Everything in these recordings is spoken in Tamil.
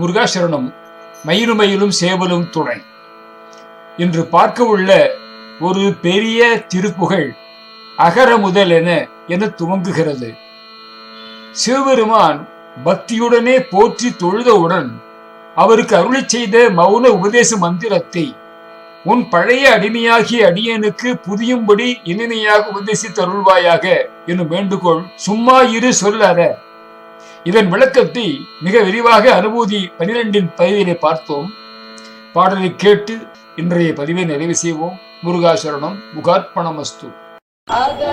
முருகாசரணம் மயிலுமயிலும் சேவலும் துணை. இன்று பார்க்க உள்ள ஒரு பெரிய திருப்புகழ் அகர முதல் என என துவங்குகிறது. சிவபெருமான் பக்தியுடனே போற்றி தொழுதவுடன் அவருக்கு அருளி செய்த மௌன உபதேச மந்திரத்தை உன் பழைய அடிமையாகிய அடியனுக்கு புதியும்படி இனிமையாக உபதேசித்தருள்வாயாக எனும் வேண்டுகோள் சும்மா இரு சொல்லற இதன் விளக்கத்தை மிக விரிவாக அனுபூதி பனிரெண்டின் பதிவிலே பார்த்தோம். பாடலை கேட்டு இன்றைய பதிவை நிறைவு செய்வோம். முருகாசரணம் முகார்ப்பணமஸ்து அகர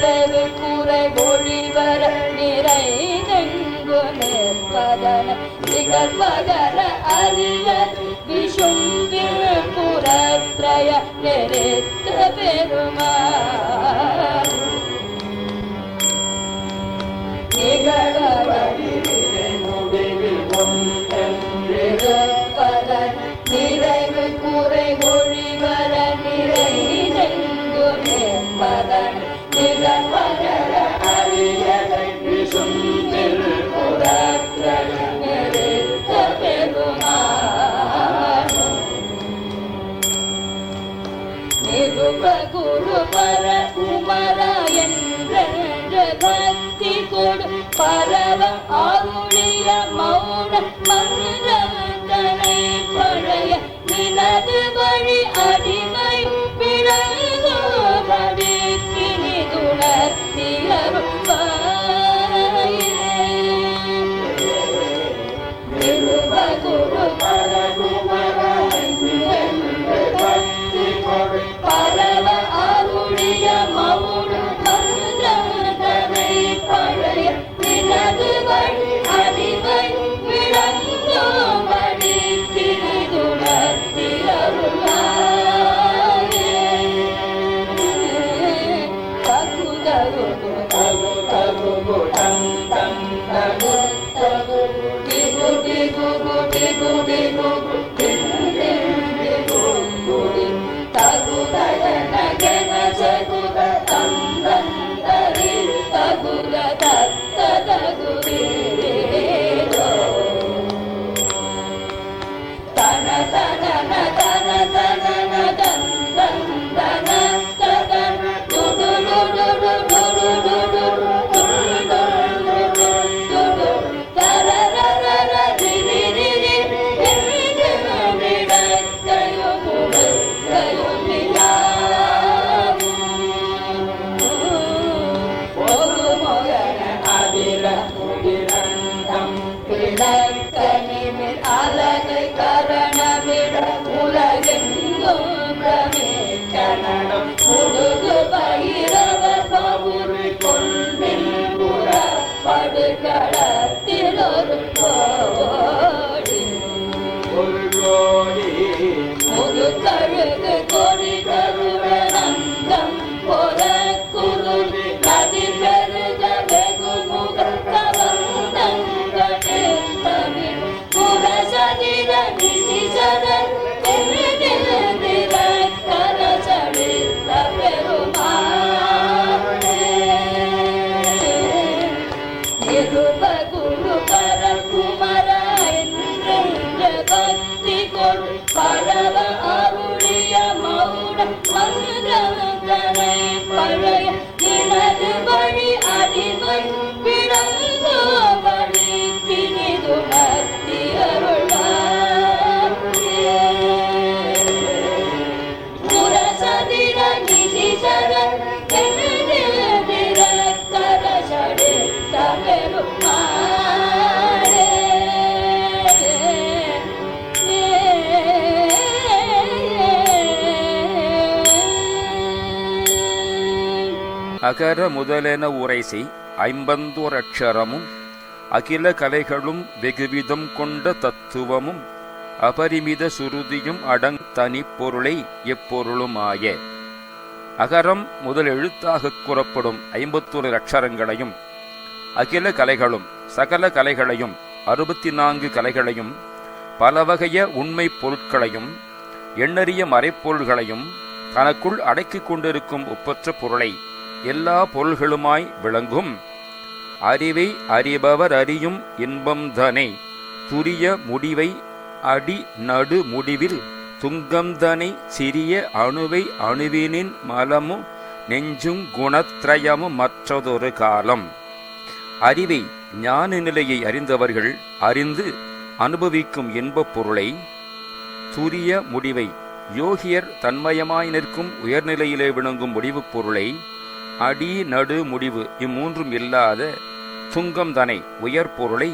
நிறைவு குறை ஒழிவர நிறை நெங்கு நிற்பதன நிகழ்வகர அறிய விஷும்பில் புறத்ரய நெறித்த பெருமாள் நிறைவு குறை ஒழிவர நிறை நெங்கு குரு பர குமர என்ற பக்தி கொடு பரவ அருளிய மௌன மந்திரந்தனை பழைய நிலது வழி அடி Thank you. படுகளத்திலொரு கோடி. ஒரு கோடி. முது கழுகு கொடி தரு வழி அடிமை அகர முதலென உரைசை ஐம்பந்தோரட்சரமும் அகில கலைகளும் வெகுவிதம் கொண்ட தத்துவமும் அபரிமித சுருதியும் அடங் தனிப்பொருளை எப்பொருளுமாய. அகரம் முதல் எழுத்தாகக் கூறப்படும் ஐம்பத்தொரு அக்ஷரங்களையும் அகில கலைகளும் சகல கலைகளையும் அறுபத்தி நான்கு கலைகளையும் பலவகைய உண்மைப் பொருட்களையும் எண்ணறிய மறைப்பொருள்களையும் தனக்குள் அடக்கிக் கொண்டிருக்கும் ஒப்பற்ற பொருளை எல்லா பொருள்களுமாய் விளங்கும். அறிவை அறிபவர் அறியும் இன்பம்தனை துரிய முடிவை அடி நடு முடிவில் துங்கம்தனை சிறிய அணுவை அணுவினின் மலமும் நெஞ்சும் குணத்ரயமும் மற்றதொரு காலம். அறிவை ஞான நிலையை அறிந்தவர்கள் அறிந்து அனுபவிக்கும் இன்பப் பொருளை துரிய முடிவை யோகியர் தன்மயமாய் நிற்கும் உயர்நிலையிலே விளங்கும் முடிவுப் பொருளை அடி நடு முடிவு. இம்மூன்றும் இல்லாத துங்கம் தனை உயர் பொருளை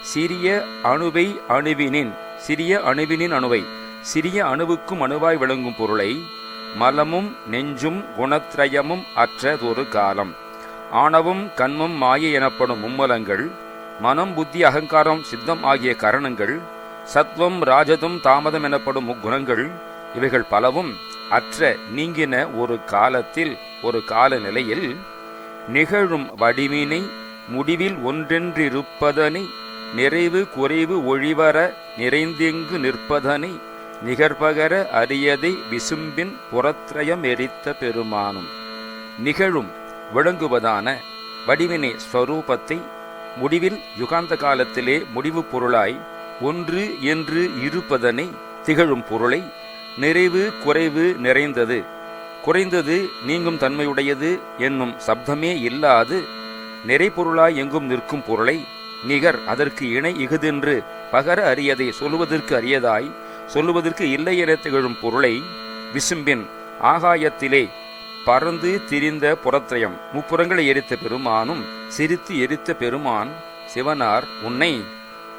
சிறிய அணுவை அணுவினின் சிறிய அணுவினின் அணுவை. சிறிய அணுவுக்கும் அணுவாய் விளங்கும் பொருளை மலமும் நெஞ்சும் குணத்ரயமும் அற்றதொரு காலம். ஆணவம் கண்மம் மாயை எனப்படும் மும்மலங்கள் மனம் புத்தி அகங்காரம் சித்தம் ஆகிய கரணங்கள் சத்வம் ராஜதம் தாமதம் எனப்படும் முக்குணங்கள் இவைகள் பலவும் அற்ற நீங்கின ஒரு காலத்தில் ஒரு காலநிலையில் நிகழும் வடிவினை முடிவில் ஒன்றென்றிருப்பதனை நிறைவு குறைவு ஒழிவர நிறைந்தெங்கு நிற்பதனை நிகர்பகர அரியதை விசும்பின் புறத்ரயம் எரித்த பெருமானும் நிகழும் விளங்குவதான வடிவினை ஸ்வரூபத்தை முடிவில் யுகாந்த காலத்திலே முடிவு பொருளாய் ஒன்று என்று இருப்பதனை திகழும் பொருளை நிறைவு குறைவு நிறைந்தது. குறைந்தது நீங்கும் தன்மையுடையது என்னும் சப்தமே இல்லாது நிறைபொருளாய் எங்கும் நிற்கும் பொருளை நிகர் அதற்கு இணை இகுதென்று பகர அறியதை சொல்லுவதற்கு அறியதாய் சொல்லுவதற்கு இல்லை என திகழும் பொருளை விசும்பின் ஆகாயத்திலே பறந்து திரிந்த புறத்திரயம். முப்புறங்களை எரித்த பெருமானும் சிரித்து எரித்த பெருமான் சிவனார் உன்னை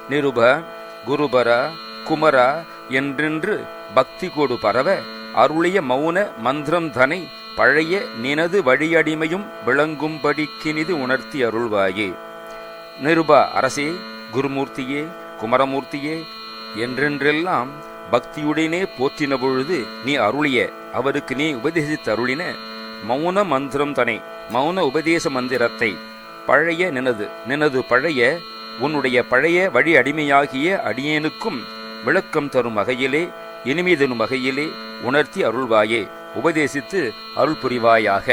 நிருப குருபர குமர என்றென்று பக்தி கோடு பரவ அருளிய மௌன மந்திரம் தனை பழைய நினது வழியடிமையும் விளங்கும்படிக்கினிது உணர்த்தி அருள்வாயே. நிருபா அரசே குருமூர்த்தியே குமரமூர்த்தியே என்றென்றெல்லாம் பக்தியுடனே போற்றின பொழுது நீ அருளிய அவருக்கு நீ உபதேசித்து அருளின மௌன மந்திரம் தனை மௌன உபதேச மந்திரத்தை பழைய நினது நினது பழைய உன்னுடைய பழைய வழி அடிமையாகிய அடியேனுக்கும் விளக்கம் தரும் வகையிலே இனிமீதனும் வகையிலே உணர்த்தி அருள்வாயே உபதேசித்து அருள் புரிவாயாக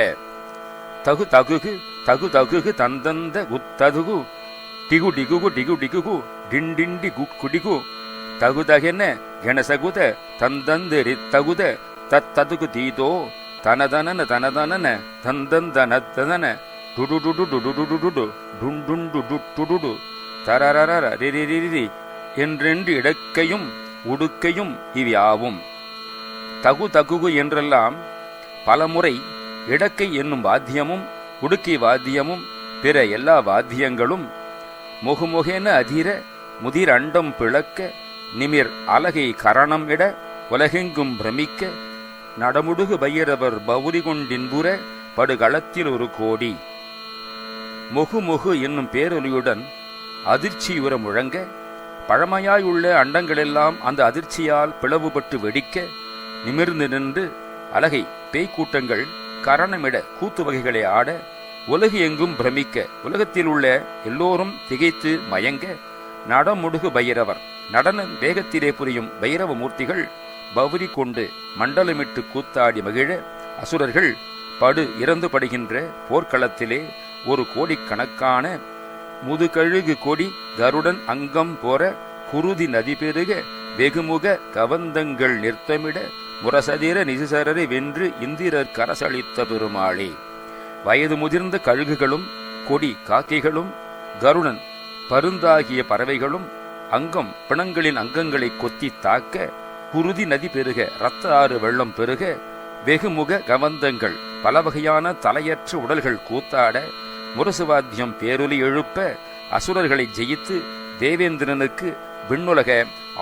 தகு தகுகு தகு தகுகு தந்தந்த குத்ததுகு டிகு டிகுகு டிகு டிகுகு டிண்டிண்டி குடிகு தகுதகென கணசகுத தந்தந்தெரி தகுத தத்ததுகு தீதோ தனதனன தனதனன தந்தந்தனத்ததன டுடுடுடு டுடுடுடுடு டுண்டுண்டு டுடுடு தரரரர ரிரிரிரி என்றென்று இடக்கையும் உடுக்கையும் இவ்யாவும் தகு தகுகு என்றெல்லாம் பலமுறை இடக்கை என்னும் வாத்தியமும் உடுக்கை வாத்தியமும் பிற எல்லா வாத்தியங்களும் முகுமுகென அதிர முதிர் அண்டம் பிளக்க நிமிர் அலகை கரணம் இட உலகெங்கும் பிரமிக்க நடமுடுகு பைரவர் பௌரி கொண்டின்புற படுகளத்தில் ஒரு கோடி. முகுமுகு என்னும் பேரொலியுடன் அதிர்ச்சியுற முழங்க பழமையாய் உள்ள அண்டங்களெல்லாம் அந்த அதிர்ச்சியால் பிளவுபட்டு வெடிக்க நிமிர்ந்து நின்று அலகை பேய்க்கூட்டங்கள் கரணமிட கூத்து வகைகளை ஆட உலகு எங்கும் பிரமிக்க உலகத்தில் உள்ள எல்லோரும் திகைத்து மயங்க நடமுடுகு பைரவர் நடன வேகத்திலே புரியும் பைரவ மூர்த்திகள் பௌரி கொண்டு மண்டலமிட்டு கூத்தாடி மகிழ அசுரர்கள் படு இறந்து படுகின்ற போர்க்களத்திலே ஒரு கோடிக்கணக்கான முதுகழுகு கொடி கருடன் அங்கம் போற குருதி நதி பெருக வெகுமுக கவந்தங்கள் நிறுத்தமிட முரசதிர நிசிசரரை வென்று இந்திரர் கரசளித்த பெருமாளே. வயது முதிர்ந்த கழுகுகளும் கொடி காக்கைகளும் கருடன் பருந்தாகிய பறவைகளும் அங்கம் பிணங்களின் அங்கங்களை கொத்தி தாக்க குருதி நதி பெருக இரத்த ஆறு வெள்ளம் பெருக வெகுமுக கவந்தங்கள் பல வகையான தலையற்ற உடல்கள் கூத்தாட முரசுவாத்தியம் பேரொலி எழுப்ப அசுரர்களை ஜெயித்து தேவேந்திரனுக்கு விண்ணுலக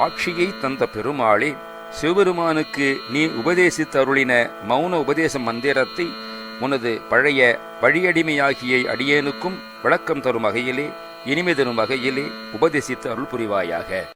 ஆட்சியை தந்த பெருமாளே சிவபெருமானுக்கு நீ உபதேசித்து அருளின மௌன உபதேச மந்திரத்தை உனது பழைய வழியடிமையாகிய அடியேனுக்கும் விளக்கம் தரும் வகையிலே இனிமை தரும் வகையிலே உபதேசித்து அருள் புரிவாயாக.